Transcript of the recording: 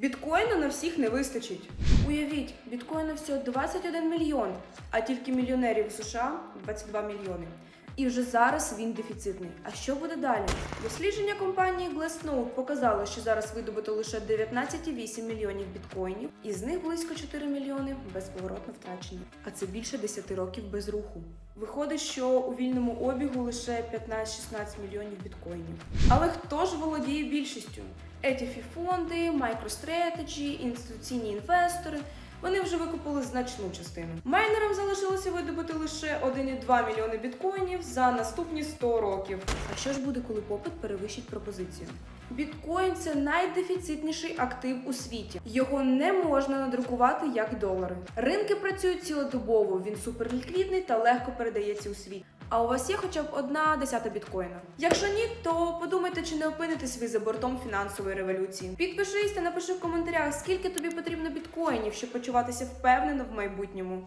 Біткоїну на всіх не вистачить. Уявіть, біткоїну всього 21 мільйон, а тільки мільйонерів у США 22 мільйони. І вже зараз він дефіцитний. А що буде далі? Дослідження компанії Glassnode показало, що зараз видобуто лише 19,8 мільйонів біткоїнів, і з них близько 4 мільйони безповоротно втрачені. А це більше 10 років без руху. Виходить, що у вільному обігу лише 15-16 мільйонів біткоїнів. Але хто ж володіє більшістю? Etf фонди, MicroStrategy, інституційні інвестори. Вони вже викупили значну частину. Майнерам залишилося видобути лише 1,2 мільйони біткоїнів за наступні 100 років. А що ж буде, коли попит перевищить пропозицію? Біткоін це найдефіцитніший актив у світі. Його не можна надрукувати як долари. Ринки працюють цілодобово. Він суперліквідний та легко передається у світ. А у вас є хоча б одна десята біткоїна? Якщо ні, то подумайте, чи не опинитесь ви за бортом фінансової революції. Підпишись та напиши в коментарях, скільки тобі потрібно біткоїнів, щоб почуватися впевнено в майбутньому.